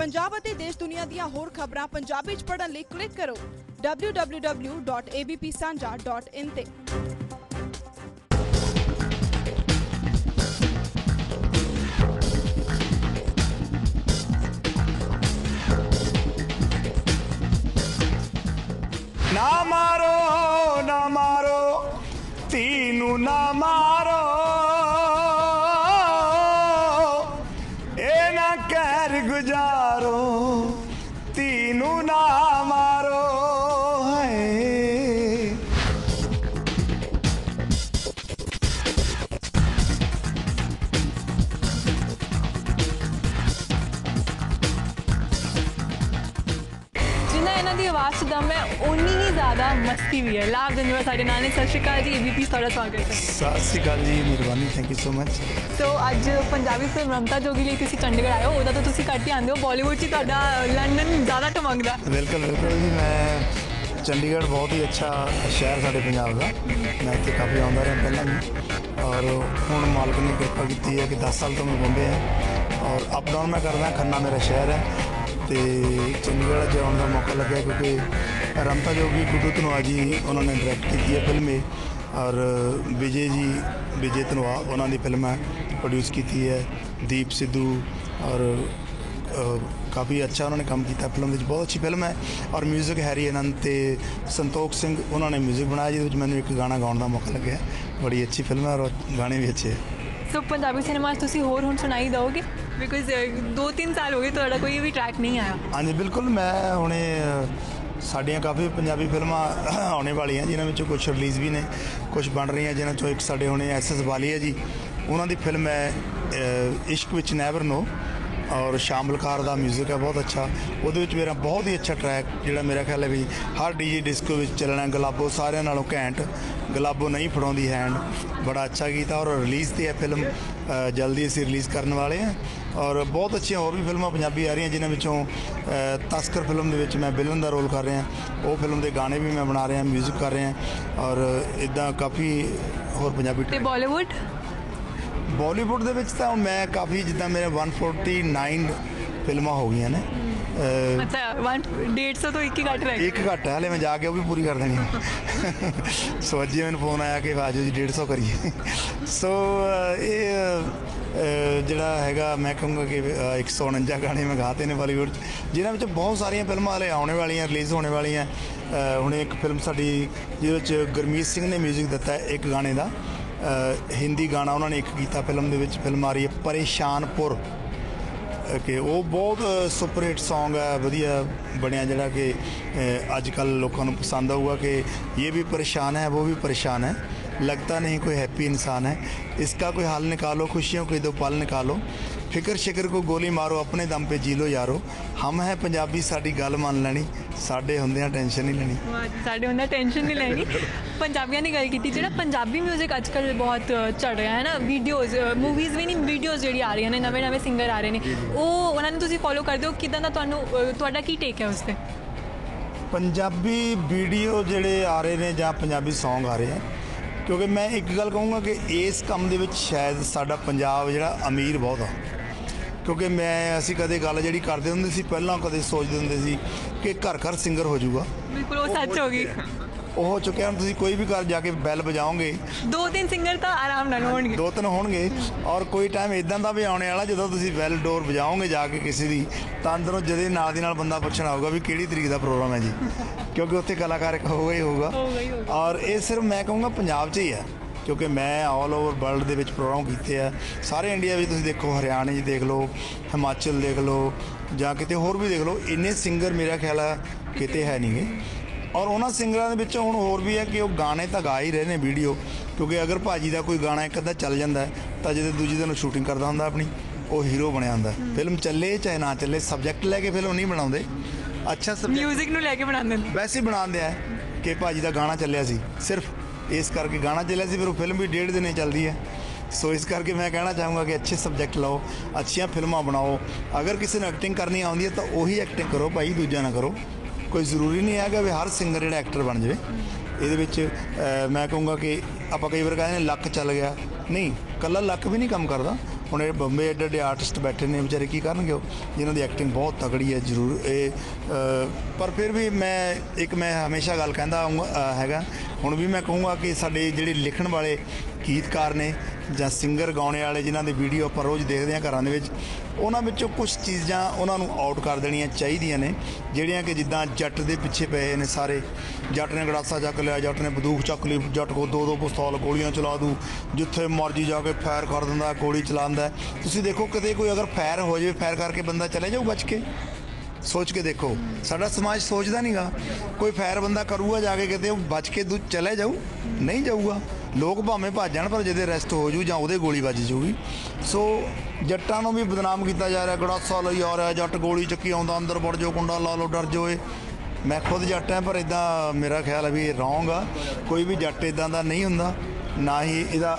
ਪੰਜਾਬ ਅਤੇ ਦੇਸ਼ ਦੁਨੀਆ ਦੀਆਂ ਹੋਰ ਖਬਰਾਂ ਪੰਜਾਬੀ ਚ ਪੜ੍ਹਨ ਲਈ ਕਲਿੱਕ ਕਰੋ www.abpsanja.in ਤੇ। ਨਾ ਆਵਾਜ਼ 'ਚ ਦਮ ਹੈ ਉਨੀ ਹੀ ਜ਼ਿਆਦਾ ਮਸਤੀ ਵੀ ਹੈ। ਲਾਭ ਜਨਵਰ ਸਾਡੇ ਨਾਲ ਨੇ। ਸਤਿ ਸ਼੍ਰੀ ਅਕਾਲ ਜੀ ਏਬੀਪੀ ਤੁਹਾਡਾ ਸਵਾਗਤ ਹੈ। ਸਤਿ ਸ਼੍ਰੀ ਅਕਾਲ ਜੀ ਮਿਹਰਬਾਨੀ thank you so much so ਅੱਜ ਪੰਜਾਬੀ ਫਿਲਮ ਰਮਤਾ ਜੋਗੀ ਲਈ ਤੁਸੀਂ ਚੰਡੀਗੜ੍ਹ ਆਏ ਹੋ। ਉਹਦਾ ਤਾਂ ਤੁਸੀਂ ਘੱਟ ਹੀ ਆਉਂਦੇ ਹੋ। ਬਾਲੀਵੁੱਡ 'ਚ ਤੁਹਾਡਾ ਲੰਡਨ ਜ਼ਿਆਦਾ ਟਮਕਦਾ। ਬਿਲਕੁਲ ਬਿਲਕੁਲ ਜੀ ਮੈਂ ਚੰਡੀਗੜ੍ਹ ਬਹੁਤ ਹੀ ਅੱਛਾ ਸ਼ਹਿਰ ਸਾਡੇ ਪੰਜਾਬ ਦਾ। ਮੈਂ ਇੱਥੇ ਕਾਫੀ ਆਉਂਦਾ ਰਿਹਾ ਪਹਿਲਾਂ ਵੀ। ਔਰ ਹੁਣ ਮਾਲਕ ਨੇ ਕਿਰਪਾ ਕੀਤੀ ਹੈ ਕਿ 10 ਸਾਲ ਤੋਂ ਮੈਂ ਬੰਬੇ ਹਾਂ। ਔਰ ਅਪ ਡਾਊਨ ਮੈਂ ਕਰਦਾ ਖੰਨਾ ਮੇਰਾ ਸ਼ਹਿਰ ਹੈ। ਤੇ ਚੰਡੀਗੜ੍ਹ 'ਚ ਆਉਣ ਦਾ ਮੌਕਾ ਲੱਗਿਆ ਕਿਉਂਕਿ ਰਮਤਾ ਜੋਗੀ ਗੁੱਡੂ ਧਨੋਆ ਜੀ ਉਹਨਾਂ ਨੇ ਡਾਇਰੈਕਟ ਕੀਤੀ ਹੈ ਫਿਲਮ ਇਹ ਔਰ ਵਿਜੇ ਜੀ ਵਿਜੇ ਧਨੋਆ ਉਹਨਾਂ ਦੀ ਫਿਲਮ ਹੈ ਪ੍ਰੋਡਿਊਸ ਕੀਤੀ ਹੈ ਦੀਪ ਸਿੱਧੂ ਔਰ ਅ, ਕਾਫੀ ਅੱਛਾ ਉਹਨਾਂ ਨੇ ਕੰਮ ਕੀਤਾ ਫਿਲਮ ਵਿੱਚ ਬਹੁਤ ਅੱਛੀ ਫਿਲਮ ਹੈ ਔਰ 뮤직 ਹੈਰੀ ਅਨੰਦ ਤੇ ਸੰਤੋਖ ਸਿੰਘ ਉਹਨਾਂ ਨੇ 뮤직 ਬਣਾਇਆ ਜਿਹਦੇ ਵਿੱਚ ਮੈਨੂੰ ਇੱਕ ਗਾਣਾ ਗਾਉਣ ਦਾ ਮੌਕਾ ਲੱਗਿਆ ਬੜੀ ਅੱਛੀ ਫਿਲਮ ਹੈ ਔਰ ਗਾਣੇ ਵੀ ਅੱਛੇ ਹੈ ਸੋ ਪੰਜਾਬੀ ਸਿਨੇਮਾ 'ਚ ਤੁਸੀਂ ਹੋਰ ਹੁਣ ਸੁਣਾਈ ਦਿਓਗੇ ਬਿਕਾਜ਼ 2-3 ਸਾਲ ਹੋ ਗਏ ਤੁਹਾਡਾ ਕੋਈ ਵੀ ਟਰੈਕ ਨਹੀਂ ਆਇਆ ਹਾਂਜੀ ਬਿਲਕੁਲ ਮੈਂ ਹੁਣੇ ਸਾਡੀਆਂ ਕਾਫੀ ਪੰਜਾਬੀ ਫਿਲਮਾਂ ਆਉਣੇ ਵਾਲੀਆਂ ਜਿਨ੍ਹਾਂ ਵਿੱਚੋਂ ਕੁਝ ਰਿਲੀਜ਼ ਵੀ ਨੇ ਕੁਝ ਬਣ ਰਹੀਆਂ ਜਿਨ੍ਹਾਂ ਚੋਂ ਇੱਕ ਸਾਡੇ ਹੁਣੇ ਐਸਐਸ ਵਾਲੀਆ ਜੀ ਉਹਨਾਂ ਦੀ ਫਿਲਮ ਹੈ ਇਸ਼ਕ ਵਿੱਚ ਨੈਵਰ ਨੋ ਔਰ ਸ਼ਾਮਲਕਾਰ ਦਾ 뮤직 ਹੈ ਬਹੁਤ ਅੱਛਾ ਉਹਦੇ ਵਿੱਚ ਮੇਰਾ ਬਹੁਤ ਹੀ ਅੱਛਾ ਟਰੈਕ ਜਿਹੜਾ ਮੇਰਾ ਖਿਆਲ ਹੈ ਵੀ ਹਰ ਡੀਜੇ ਡਿਸਕੋ ਵਿੱਚ ਚੱਲਣਾ ਗਲਾਬੋ ਸਾਰਿਆਂ ਨਾਲੋਂ ਘੈਂਟ ਗਲਾਬੋ ਨਹੀਂ ਫੜਾਉਂਦੀ ਹੈਂਡ ਬੜਾ ਅੱਛਾ ਗੀਤ ਆ ਔਰ ਰਿਲੀਜ਼ ਤੇ ਹੈ ਫਿਲਮ ਅ, ਜਲਦੀ ਅਸੀਂ ਰਿਲੀਜ਼ ਕਰਨ ਵਾਲੇ ਹਾਂ ਔਰ ਬਹੁਤ ਅੱਛੀਆਂ ਹੋਰ ਵੀ ਫਿਲਮਾਂ ਪੰਜਾਬੀ ਆ ਰਹੀਆਂ ਜਿਨ੍ਹਾਂ ਵਿੱਚੋਂ ਅ, ਤਸਕਰ ਫਿਲਮ ਦੇ ਵਿੱਚ ਮੈਂ ਵਿਲਨ ਦਾ ਰੋਲ ਕਰ ਰਿਹਾ ਉਹ ਫਿਲਮ ਦੇ ਗਾਣੇ ਵੀ ਮੈਂ ਬਣਾ ਰਿਹਾ 뮤직 ਕਰ ਰਿਹਾ ਔਰ ਇਦਾਂ ਕਾਫੀ ਹੋਰ ਪੰਜਾਬੀ ਤੇ ਬਾਲੀਵੁੱਡ ਬਾਲੀਵੁੱਡ ਦੇ ਵਿੱਚ ਤਾਂ ਮੈਂ ਕਾਫੀ ਜਿੱਦਾਂ ਮੇਰੇ 149 ਫਿਲਮਾਂ ਹੋ ਗਈਆਂ ਨੇ ਅੱਛਾ 150 ਤੋਂ ਇੱਕ ਹੀ ਘੱਟ ਰਹਿ ਇੱਕ ਘੱਟ ਹੈ ਹਲੇ ਮੈਂ ਜਾ ਕੇ ਉਹ ਵੀ ਪੂਰੀ ਕਰ ਦੇਣੀ ਹੈ। ਸੋ ਅੱਜ ਹੀ ਮੈਨੂੰ ਫੋਨ ਆਇਆ ਕਿ ਆਜੋ ਜੀ 150 ਕਰੀਏ। ਸੋ ਇਹ ਜਿਹੜਾ ਹੈਗਾ ਮੈਂ ਕਹੂੰਗਾ ਕਿ ਅ, 149 ਗਾਣੇ ਮੈਂ ਗਾਤੇ ਨੇ ਬਾਲੀਵੁੱਡ 'ਚ ਜਿਨ੍ਹਾਂ ਵਿੱਚ ਬਹੁਤ ਸਾਰੀਆਂ ਫਿਲਮਾਂ ਹਲੇ ਆਉਣੇ ਵਾਲੀਆਂ ਰਿਲੀਜ਼ ਹੋਣੇ ਵਾਲੀਆਂ। ਹੁਣ ਇੱਕ ਫਿਲਮ ਸਾਡੀ ਜਿਹਦੇ ਵਿੱਚ ਗੁਰਮੀਤ ਸਿੰਘ ਨੇ 뮤직 ਦਿੱਤਾ ਹੈ ਇੱਕ ਗਾਣੇ ਦਾ। ਹਿੰਦੀ ਗਾਣਾ ਉਹਨਾਂ ਨੇ ਇੱਕ ਕੀਤਾ ਫਿਲਮ ਦੇ ਵਿੱਚ ਫਿਲਮ ਆ ਰਹੀ ਹੈ ਪਰੇਸ਼ਾਨਪੁਰ ਕਿ ਉਹ ਬਹੁਤ ਸੁਪਰ ਹਿੱਟ Song ਹੈ ਵਧੀਆ ਬਣਿਆ ਜਿਹੜਾ ਕਿ ਅ, ਅੱਜ ਕੱਲ ਲੋਕਾਂ ਨੂੰ ਪਸੰਦ ਆਊਗਾ ਕਿ ਇਹ ਵੀ ਪਰੇਸ਼ਾਨ ਹੈ ਉਹ ਵੀ ਪਰੇਸ਼ਾਨ ਹੈ लगता नहीं कोई हैप्पी इंसान है इसका कोई हल निकालो खुशियों के दो पल निकालो ਫਿਕਰ ਸ਼ਿਕਰ ਕੋ ਗੋਲੀ ਮਾਰੋ ਆਪਣੇ ਦਮ ਤੇ ਜੀ ਲੋ ਯਾਰੋ ਹਮ ਹੈ ਪੰਜਾਬੀ ਸਾਡੀ ਗੱਲ ਮੰਨ ਲੈਣੀ ਸਾਡੇ ਹੁੰਦਿਆਂ ਟੈਨਸ਼ਨ ਨਹੀਂ ਲੈਣੀ। ਸਾਡੇ ਉਹਨਾਂ ਟੈਨਸ਼ਨ ਨਹੀਂ ਲੈਣੀ। ਪੰਜਾਬੀਆਂ ਦੀ ਗੱਲ ਕੀਤੀ ਜਿਹੜਾ ਪੰਜਾਬੀ 뮤직 ਅੱਜਕੱਲ ਬਹੁਤ ਚੱਲ ਰਿਹਾ ਹੈ ਨਾ ਵੀਡੀਓਜ਼ ਮੂਵੀਜ਼ ਵੀ ਨਹੀਂ ਵੀਡੀਓਜ਼ ਜਿਹੜੀ ਆ ਰਹੀਆਂ ਨੇ ਨਵੇਂ ਨਵੇਂ ਸਿੰਗਰ ਆ ਰਹੇ ਨੇ। ਉਹ ਉਹਨਾਂ ਨੂੰ ਤੁਸੀਂ ਫੋਲੋ ਕਰਦੇ ਹੋ ਕਿਦਾਂ ਦਾ ਤੁਹਾਨੂੰ ਤੁਹਾਡਾ ਕੀ ਟੇਕ ਹੈ ਉਸ ਤੇ? ਪੰਜਾਬੀ ਵੀਡੀਓ ਜਿਹੜੇ ਆ ਰਹੇ ਨੇ ਜਾਂ ਪੰਜਾਬੀ Song ਆ ਰਹੇ ਆ ਕਿਉਂਕਿ ਮੈਂ ਇੱਕ ਗੱਲ ਕਹੂੰਗਾ ਕਿ ਇਸ ਕੰਮ ਦੇ ਵਿੱਚ ਸ਼ਾਇਦ ਸਾਡਾ ਪੰਜਾਬ ਜਿਹੜਾ ਅਮੀਰ ਬਹੁਤ ਆ। ਕਿਉਂਕਿ ਮੈਂ ਅਸੀਂ ਕਦੇ ਗੱਲ ਜਿਹੜੀ ਕਰਦੇ ਹੁੰਦੇ ਸੀ ਪਹਿਲਾਂ ਕਦੇ ਸੋਚਦੇ ਹੁੰਦੇ ਸੀ ਕਿ ਘਰ ਘਰ ਸਿੰਗਰ ਹੋ ਜਾਊਗਾ। ਬਿਲਕੁਲ ਉਹ ਸੱਚ ਹੋ ਗਈ। ਉਹ ਹੋ ਚੁੱਕਿਆ ਹੁਣ ਤੁਸੀਂ ਕੋਈ ਵੀ ਘਰ ਜਾ ਕੇ ਬੈਲ ਵਜਾਓਗੇ। ਦੋ ਤਿੰਨ ਸਿੰਗਰ ਤਾਂ ਆਰਾਮ ਨਾਲ ਹੋਣਗੇ। ਦੋ ਤਿੰਨ ਹੋਣਗੇ ਔਰ ਕੋਈ ਟਾਈਮ ਇਦਾਂ ਦਾ ਵੀ ਆਉਣੇ ਵਾਲਾ ਜਦੋਂ ਤੁਸੀਂ ਬੈਲ ਡੋਰ ਵਜਾਓਗੇ ਜਾ ਕੇ ਕਿਸੇ ਦੀ ਤਾਂ ਅੰਦਰੋਂ ਜਦੇ ਨਾਲ ਦੀ ਨਾਲ ਬੰਦਾ ਪੁੱਛਣਾ ਆਊਗਾ ਵੀ ਕਿਹੜੀ ਤਰੀਕ ਦਾ ਪ੍ਰੋਗਰਾਮ ਹੈ ਜੀ। ਕਿਉਂਕਿ ਉੱਥੇ ਕਲਾਕਾਰ ਇੱਕ ਹੋਊਗਾ ਹੀ ਹੋਊਗਾ। ਹੋਊਗਾ ਹੀ ਹੋਊਗਾ। ਔਰ ਇਹ ਸਿਰਫ ਮੈਂ ਕਹੂੰਗਾ ਪੰਜਾਬ 'ਚ ਹੀ ਹੈ। ਕਿਉਂਕਿ ਮੈਂ ਆਲ ਓਵਰ ਵਰਲਡ ਦੇ ਵਿੱਚ ਪ੍ਰੋਗਰਾਮ ਕੀਤੇ ਆ। ਸਾਰੇ ਇੰਡੀਆ ਵਿੱਚ ਤੁਸੀਂ ਦੇਖੋ ਹਰਿਆਣੇ 'ਚ ਦੇਖ ਲਓ ਹਿਮਾਚਲ ਦੇਖ ਲਓ ਜਾਂ ਕਿਤੇ ਹੋਰ ਵੀ ਦੇਖ ਲਓ ਇੰਨੇ ਸਿੰਗਰ ਮੇਰਾ ਖਿਆਲ ਆ ਕਿਤੇ ਹੈ ਨਹੀਂਗੇ ਔਰ ਉਹਨਾਂ ਸਿੰਗਰਾਂ ਦੇ ਵਿੱਚੋਂ ਹੁਣ ਹੋਰ ਵੀ ਹੈ ਕਿ ਉਹ ਗਾਣੇ ਤਾਂ ਗਾ ਹੀ ਰਹੇ ਨੇ ਵੀਡੀਓ ਕਿਉਂਕਿ ਅਗਰ ਭਾਜੀ ਦਾ ਕੋਈ ਗਾਣਾ ਇੱਕ ਅੱਧਾ ਚੱਲ ਜਾਂਦਾ ਤਾਂ ਜਦੋਂ ਦੂਜੀ ਦਿਨ ਸ਼ੂਟਿੰਗ ਕਰਦਾ ਹੁੰਦਾ ਆਪਣੀ ਉਹ ਹੀਰੋ ਬਣਿਆ ਹੁੰਦਾ। ਫਿਲਮ ਚੱਲੇ ਚਾਹੇ ਨਾ ਚੱਲੇ ਸਬਜੈਕਟ ਲੈ ਕੇ ਫਿਲਮ ਨਹੀਂ ਬਣਾਉਂਦੇ। ਅੱਛਾ ਸਬਜੈਕਟ 뮤직 ਨੂੰ ਲੈ ਕੇ ਬਣਾਉਂਦੇ ਨੇ। ਵੈਸੇ ਬਣਾਉਂਦੇ ਆ ਕਿ ਭਾਜੀ ਦਾ ਗਾਣਾ ਚੱਲਿਆ ਸੀ ਸਿਰਫ ਇਸ ਕਰਕੇ ਗਾਣਾ ਚੱਲਿਆ ਸੀ, ਫਿਰ ਉਹ ਫਿਲਮ ਵੀ ਡੇਢ ਦਿਨੇ ਚੱਲਦੀ ਹੈ। ਸੋ ਇਸ ਕਰਕੇ ਮੈਂ ਕਹਿਣਾ ਚਾਹੂੰਗਾ ਕਿ ਅੱਛੇ ਸਬਜੈਕਟ ਲਓ, ਅੱਛੀਆਂ ਫਿਲਮਾਂ ਬਣਾਓ। ਅਗਰ ਕਿਸੇ ਨੂੰ ਐਕਟਿੰਗ ਕਰਨੀ ਆਉਂਦੀ ਹੈ ਤਾਂ ਉਹੀ ਐਕਟਿੰਗ ਕਰੋ ਭਾਈ, ਦੂਜਾ ਨਾ ਕਰੋ। ਕੋਈ ਜ਼ਰੂਰੀ ਨਹੀਂ ਹੈਗਾ ਵੀ ਹਰ ਸਿੰਗਰ ਜਿਹੜਾ ਐਕਟਰ ਬਣ ਜਾਵੇ। ਇਹਦੇ ਵਿੱਚ ਮੈਂ ਕਹੂੰਗਾ ਕਿ ਆਪਾਂ ਕਈ ਵਾਰ ਕਹਿੰਦੇ ਨੇ, ਲੱਕ ਚੱਲ ਗਿਆ। ਨਹੀਂ ਕੱਲਾ ਲੱਕ ਵੀ ਨਹੀਂ ਕੰਮ ਕਰਦਾ। ਹੁਣ ਇਹ ਬੰਬੇ ਐਡੇ ਐਡੇ ਆਰਟਿਸਟ ਬੈਠੇ ਨੇ, ਵਿਚਾਰੇ ਕੀ ਕਰਨਗੇ ਉਹ? ਜਿਨ੍ਹਾਂ ਦੀ ਐਕਟਿੰਗ ਬਹੁਤ ਤਕੜੀ ਹੈ, ਜ਼ਰੂਰ, ਇਹ ਪਰ ਫਿਰ ਵੀ ਮੈਂ, ਇੱਕ ਮੈਂ ਹਮੇਸ਼ਾ ਗੱਲ ਕਹਿੰਦਾ ਆਊਂ- ਹੈਗਾ ਹੁਣ ਵੀ ਮੈਂ ਕਹੂੰਗਾ ਕਿ ਸਾਡੇ ਜਿਹੜੇ ਲਿਖਣ ਵਾਲੇ ਗੀਤਕਾਰ ਨੇ ਜਾਂ ਸਿੰਗਰ ਗਾਉਣੇ ਵਾਲੇ ਜਿਨ੍ਹਾਂ ਦੇ ਵੀਡੀਓ ਆਪਾਂ ਰੋਜ਼ ਦੇਖਦੇ ਹਾਂ ਘਰਾਂ ਦੇ ਵਿੱਚ, ਉਹਨਾਂ ਵਿੱਚੋਂ ਕੁਝ ਚੀਜ਼ਾਂ ਉਹਨਾਂ ਨੂੰ ਆਊਟ ਕਰ ਦੇਣੀਆਂ ਚਾਹੀਦੀਆਂ ਨੇ, ਜਿਹੜੀਆਂ ਕਿ ਜਿੱਦਾਂ ਜੱਟ ਦੇ ਪਿੱਛੇ ਪਏ ਨੇ ਸਾਰੇ। ਜੱਟ ਨੇ ਗੜਾਸਾ ਚੱਕ ਲਿਆ, ਜੱਟ ਨੇ ਬੰਦੂਕ ਚੱਕ ਲਈ, ਜੱਟ ਕੋ ਦੋ ਦੋ ਪਿਸਤੌਲ ਗੋਲੀਆਂ ਚਲਾ ਦੂ, ਜਿੱਥੇ ਮਰਜ਼ੀ ਜਾ ਕੇ ਫਾਇਰ ਕਰ ਦਿੰਦਾ, ਗੋਲੀ ਚਲਾਉਂਦਾ ਤੁਸੀਂ ਦੇਖੋ ਕਿਤੇ ਕੋਈ ਅਗਰ ਫਾਇਰ ਹੋ ਜਾਵੇ, ਫਾਇਰ ਕਰਕੇ ਬੰਦਾ ਚਲੇ ਜਾਊ ਬਚ ਕੇ। ਸੋਚ ਕੇ ਦੇਖੋ। ਸਾਡਾ ਸਮਾਜ ਸੋਚਦਾ ਨਹੀਂਗਾ ਕੋਈ ਫੈਰ ਬੰਦਾ ਕਰੂਗਾ ਜਾ ਕੇ ਕਿਤੇ, ਉਹ ਬਚ ਕੇ ਦੂ, ਚਲੇ ਜਾਊ, ਨਹੀਂ ਜਾਊਗਾ। ਲੋਕ ਭਾਵੇਂ ਭੱਜ ਜਾਣ, ਪਰ ਜਿਹਦੇ ਰੈਸਟ ਹੋ ਜੂ ਜਾਂ ਉਹਦੇ ਗੋਲੀ ਵੱਜ ਜੂਗੀ। ਸੋ ਜੱਟਾਂ ਨੂੰ ਵੀ ਬਦਨਾਮ ਕੀਤਾ ਜਾ ਰਿਹਾ, ਗੜਾਸਾ ਲਈ ਆ ਰਿਹਾ, ਜੱਟ ਗੋਲੀ ਚੱਕੀ ਆਉਂਦਾ, ਅੰਦਰ ਵੜ ਜਾਓ, ਕੁੰਡਾ ਲਾ ਲਓ, ਡਰ ਜਾਓ ਇਹ ਮੈਂ ਖੁਦ ਜੱਟ ਹਾਂ, ਪਰ ਇਦਾਂ ਮੇਰਾ ਖਿਆਲ ਹੈ ਵੀ ਇਹ ਰੋਂਗ ਆ। ਕੋਈ ਵੀ ਜੱਟ ਇਦਾਂ ਦਾ ਨਹੀਂ ਹੁੰਦਾ, ਨਾ ਹੀ ਇਹਦਾ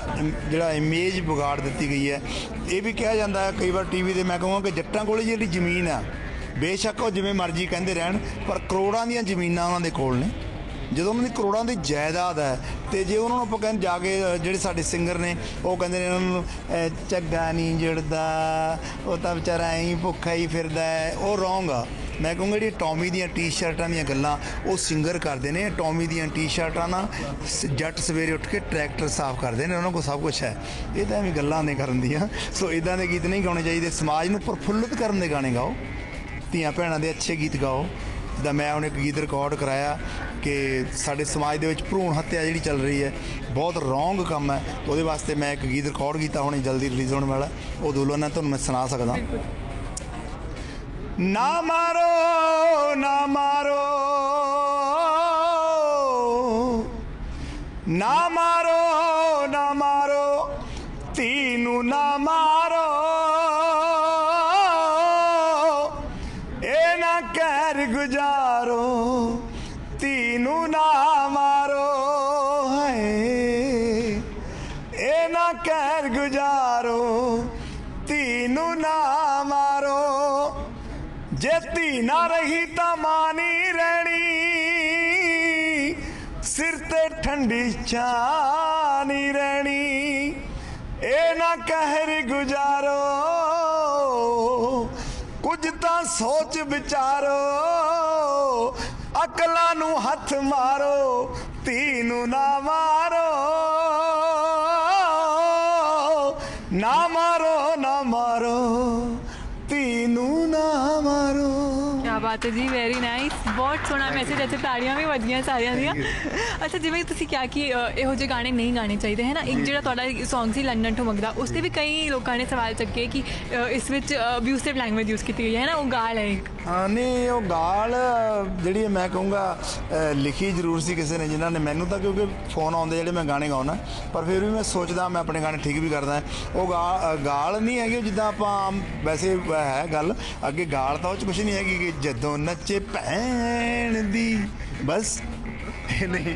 ਜਿਹੜਾ ਇਮੇਜ ਵਿਗਾੜ ਦਿੱਤੀ ਗਈ ਹੈ। ਇਹ ਵੀ ਕਿਹਾ ਜਾਂਦਾ ਹੈ, ਕਈ ਵਾਰ ਟੀਵੀ ਤੇ ਮੈਂ ਕਹਾਂ ਕਿ ਜੱਟਾਂ ਕੋਲ ਜਿਹੜੀ ਜ਼ਮੀਨ ਆ ਬੇਸ਼ੱਕ ਉਹ ਜਿਵੇਂ ਮਰਜ਼ੀ ਕਹਿੰਦੇ ਰਹਿਣ, ਪਰ ਕਰੋੜਾਂ ਦੀਆਂ ਜ਼ਮੀਨਾਂ ਉਹਨਾਂ ਦੇ ਕੋਲ ਨੇ। ਜਦੋਂ ਉਹਨਾਂ ਦੀ ਕਰੋੜਾਂ ਦੀ ਜਾਇਦਾਦ ਹੈ, ਤੇ ਜੇ ਉਹਨਾਂ ਨੂੰ ਆਪਾਂ ਕਹਿੰਦੇ ਜਾ ਕੇ ਜਿਹੜੇ ਸਾਡੇ ਸਿੰਗਰ ਨੇ, ਉਹ ਕਹਿੰਦੇ ਨੇ ਉਹਨਾਂ ਨੂੰ ਝੱਗਾ ਨਹੀਂ ਜੁੜਦਾ, ਉਹ ਤਾਂ ਵਿਚਾਰਾ ਐਂ ਭੁੱਖਾ ਹੀ ਫਿਰਦਾ ਹੈ। ਉਹ ਰੋਂਗ ਆ। ਮੈਂ ਕਹੂੰਗਾ ਜਿਹੜੀ ਟੌਮੀ ਦੀਆਂ ਟੀ-ਸ਼ਰਟਾਂ ਦੀਆਂ ਗੱਲਾਂ, ਉਹ ਸਿੰਗਰ ਕਰਦੇ ਨੇ। ਟੌਮੀ ਦੀਆਂ ਟੀ-ਸ਼ਰਟਾਂ ਨਾ, ਸ- ਜੱਟ ਸਵੇਰੇ ਉੱਠ ਕੇ ਟਰੈਕਟਰ ਸਾਫ਼ ਕਰਦੇ ਨੇ। ਉਹਨਾਂ ਕੋਲ ਸਭ ਕੁਝ ਹੈ। ਇਹ ਤਾਂ ਐਵੇਂ ਗੱਲਾਂ ਨੇ ਕਰਨ ਦੀਆਂ। ਸੋ ਇਦਾਂ ਦੇ ਗੀਤ ਨਹੀਂ ਗਾਉਣੇ ਚਾਹੀਦੇ। ਸਮਾਜ ਨੂੰ ਪ੍ਰਫੁੱਲਿਤ ਕਰਨ ਦੇ ਗਾਣੇ ਗਾਓ। ਧੀਆਂ ਭੈਣਾਂ ਦੇ ਅੱਛੇ ਗੀਤ ਗਾਓ, ਜਿੱਦਾਂ ਮੈਂ ਹੁਣ ਇੱਕ ਗੀਤ ਰਿਕਾਰਡ ਕਰਾਇਆ ਕਿ ਸਾਡੇ ਸਮਾਜ ਦੇ ਵਿੱਚ ਭਰੂਣ ਹੱਤਿਆ ਜਿਹੜੀ ਚੱਲ ਰਹੀ ਹੈ, ਬਹੁਤ ਰੋਂਗ ਕੰਮ ਹੈ। ਉਹਦੇ ਵਾਸਤੇ ਮੈਂ ਇੱਕ ਗੀਤ ਰਿਕਾਰਡ ਕੀਤਾ ਹੁਣੇ, ਜਲਦੀ ਰਿਲੀਜ਼ ਹੋਣ ਵਾਲਾ। ਉਹ ਦੁਲਹਨ ਤੁਹਾਨੂੰ ਮੈਂ ਸੁਣਾ ਸਕਦਾ। ਨਾ ਮਾਰੋ ਨਾ ਮਾਰੋ। ਨਾ ਧੀ ਨੂੰ ਨਾ ਮਾਰੋ। ਜੇ ਧੀ ਨਾ ਰਹੀ ਤਾਂ ਮਾਂ ਨਹੀਂ ਰਹਿਣੀ। ਸਿਰ ਤੇ ਠੰਡੀ ਛਾਂ ਨਹੀਂ ਰਹਿਣੀ। ਇਹ ਨਾ ਕਹਿਰ ਗੁਜ਼ਾਰੋ, ਕੁਝ ਤਾਂ ਸੋਚ ਵਿਚਾਰੋ। ਅਕਲਾਂ ਨੂੰ ਹੱਥ ਮਾਰੋ, ਧੀ ਨੂੰ ਨਾ ਮਾਰੋ। ਕਿਆ ਬਾਤ ਹੈ ਜੀ ਵੈਰੀ ਨਾਈਸ ਬਹੁਤ ਸੋਹਣਾ ਮੈਸੇਜ ਅੱਛਾ ਤਾੜੀਆਂ ਵੀ ਵੱਜੀਆਂ ਸਾਰਿਆਂ ਦੀਆਂ। ਅੱਛਾ ਜਿਵੇਂ ਤੁਸੀਂ ਕਿਹਾ ਕਿ ਇਹੋ ਜਿਹੇ ਗਾਣੇ ਨਹੀਂ ਗਾਣੇ ਚਾਹੀਦੇ ਹੈ ਨਾ? ਇੱਕ ਜਿਹੜਾ ਤੁਹਾਡਾ Song ਸੀ ਲੰਡਨ ਤੋਂ ਮੰਗਦਾ ਉਸ ਤੇ ਵੀ ਕਈ ਲੋਕਾਂ ਨੇ ਸਵਾਲ ਚੱਕੇ ਕਿ ਇਸ ਵਿੱਚ ਅਬਿਊਸਿਵ ਲੈਂਗੁਏਜ ਯੂਜ਼ ਕੀਤੀ ਗਈ ਹੈ ਨਾ? ਉਹ ਗਾਲ ਹੈ ਇੱਕ। ਹਾਂ ਨਹੀਂ ਉਹ ਗਾਲ ਜਿਹੜੀ ਮੈਂ ਕਹੂੰਗਾ ਲਿਖੀ ਜ਼ਰੂਰ ਸੀ ਕਿਸੇ ਨੇ ਜਿਨ੍ਹਾਂ ਨੇ ਮੈਨੂੰ ਤਾਂ ਕਿਉਂਕਿ ਫੋਨ ਆਉਂਦੇ ਜਿਹੜੇ ਮੈਂ ਗਾਣੇ ਗਾਉਣਾ ਪਰ ਫਿਰ ਵੀ ਮੈਂ ਸੋਚਦਾ ਮੈਂ ਆਪਣੇ ਗਾਣੇ ਠੀਕ ਵੀ ਕਰਦਾ ਉਹ ਗਾਲ ਨਹੀਂ ਹੈਗੀ ਜਿੱਦਾਂ ਆਪਾਂ ਵੈਸੇ ਹੈ ਗੱਲ ਅੱਗੇ ਗਾਲ ਤਾਂ ਉਹ ਚ ਕੁਝ ਨਹੀਂ ਹੈਗੀ ਕਿ ਜਦੋਂ ਨੱਚੇ ਭੈਣ ਦੀ। ਬਸ। ਨਹੀਂ।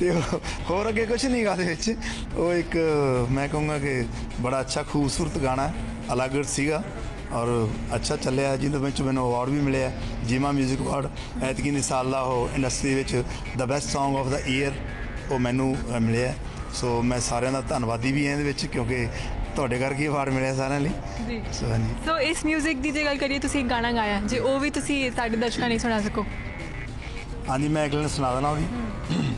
ਤੇ ਹੋਰ ਅੱਗੇ ਕੁਝ ਨਹੀਂ ਗਾ ਦੇ ਵਿੱਚ। ਉਹ ਇੱਕ ਮੈਂ ਕਹੂੰਗਾ ਕਿ ਬੜਾ ਅੱਛਾ ਖੂਬਸੂਰਤ ਗਾਣਾ ਅਲੱਗ ਸੀਗਾ। ਔਰ ਅੱਛਾ ਚੱਲਿਆ ਜਿਹਦੇ ਵਿੱਚ ਮੈਨੂੰ ਅਵਾਰਡ ਵੀ ਮਿਲਿਆ ਜੀਮਾ 뮤직 ਅਵਾਰਡ ਐਤਕੀ ਦੀ ਸਾਲ ਦਾ ਉਹ ਇੰਡਸਟਰੀ ਵਿੱਚ the best Song of the year ਉਹ ਮੈਨੂੰ ਮਿਲਿਆ ਸੋ ਮੈਂ ਸਾਰਿਆਂ ਦਾ ਧੰਨਵਾਦੀ ਵੀ ਹਾਂ ਇਹਦੇ ਵਿੱਚ, ਕਿਉਂਕਿ ਤੁਹਾਡੇ ਕਰਕੇ ਅਵਾਰਡ ਮਿਲਿਆ ਸਾਰਿਆਂ ਲਈ? ਜੀ। ਸੋ ਹਾਂਜੀ। ਸੋ ਇਸ 뮤직 ਦੀ ਜੇ ਗੱਲ ਕਰੀਏ ਤੁਸੀਂ ਇੱਕ ਗਾਣਾ ਗਾਇਆ ਜੇ ਉਹ ਵੀ ਤੁਸੀਂ ਸਾਡੇ ਦਰਸ਼ਕਾਂ ਲਈ ਸੁਣਾ ਸਕੋ। ਹਾਂਜੀ ਮੈਂ ਅਗਲੇ ਨੂੰ ਸੁਣਾ ਦੇਣਾ ਉਹਦੀ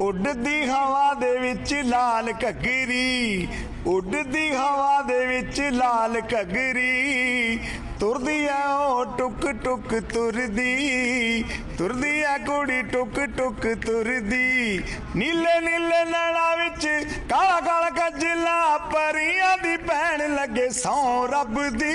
ਉੱਡਦੀ ਹਵਾ ਦੇ ਵਿੱਚ ਲਾਲ ਘੱਗਰੀ ਉੱਡਦੀ ਹਵਾ ਦੇ ਵਿੱਚ ਲਾਲ ਘੱਗਰੀ ਤੁਰਦੀ ਐ ਉਹ ਟੁਕ ਟੁਕ ਤੁਰਦੀ ਤੁਰਦੀ ਐ ਕੁੜੀ ਟੁਕ ਟੁਕ ਤੁਰਦੀ ਨੀਲੇ ਨੀਲੇ ਨੈਣਾ ਵਿੱਚ ਸੌ ਰੱਬ ਦੀ।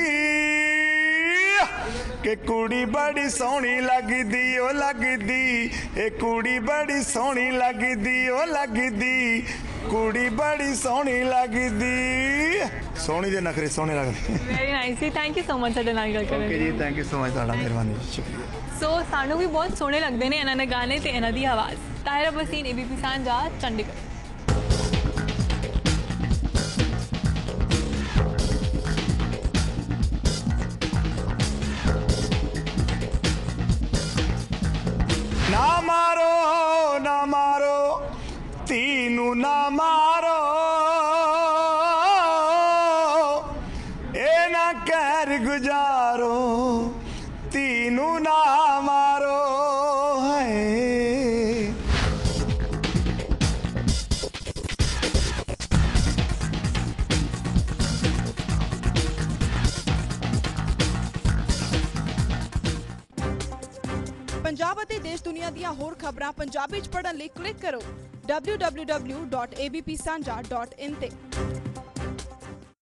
ਕਿ ਕੁੜੀ ਬੜੀ ਸੋਹਣੀ ਲੱਗਦੀ ਉਹ ਲੱਗਦੀ। ਇਹ ਕੁੜੀ ਬੜੀ ਸੋਹਣੀ ਲੱਗਦੀ ਉਹ ਲੱਗਦੀ। ਕੁੜੀ ਬੜੀ ਸੋਹਣੀ ਲੱਗਦੀ। ਸੋਹਣੀ ਦੇ ਨਖਰੇ ਸੋਹਣੇ ਲੱਗਦੇ। ਵੈਰੀ ਨਾਈਸ ਜੀ ਥੈਂਕ ਯੂ ਸੋ ਮਚ ਸਾਡੇ ਨਾਲ ਗੱਲ ਕਰਨ ਓਕੇ ਜੀ ਥੈਂਕ ਯੂ ਸੋ ਮਚ ਤੁਹਾਡਾ ਮਿਹਰਬਾਨੀ ਸ਼ੁਕਰੀਆ। ਸੋ ਸਾਨੂੰ ਵੀ ਬਹੁਤ ਸੋਹਣੇ ਲੱਗਦੇ ਨੇ ਇਹਨਾਂ ਦੇ ਗਾਣੇ ਤੇ ਇਹਨਾਂ ਦੀ ਆਵਾਜ਼। ਤਾਹਿਰਾ ਬਸੀਨ ਏਬੀਪੀ ਸਾਂਝਾ ਚੰਡੀਗੜ੍ਹ ਦੁਨੀਆ ਦੀਆਂ ਹੋਰ ਖਬਰਾਂ ਪੰਜਾਬੀ ਚ ਪੜ੍ਹਨ ਲਈ ਕਲਿੱਕ ਕਰੋ www.abpsanja.in ਤੇ।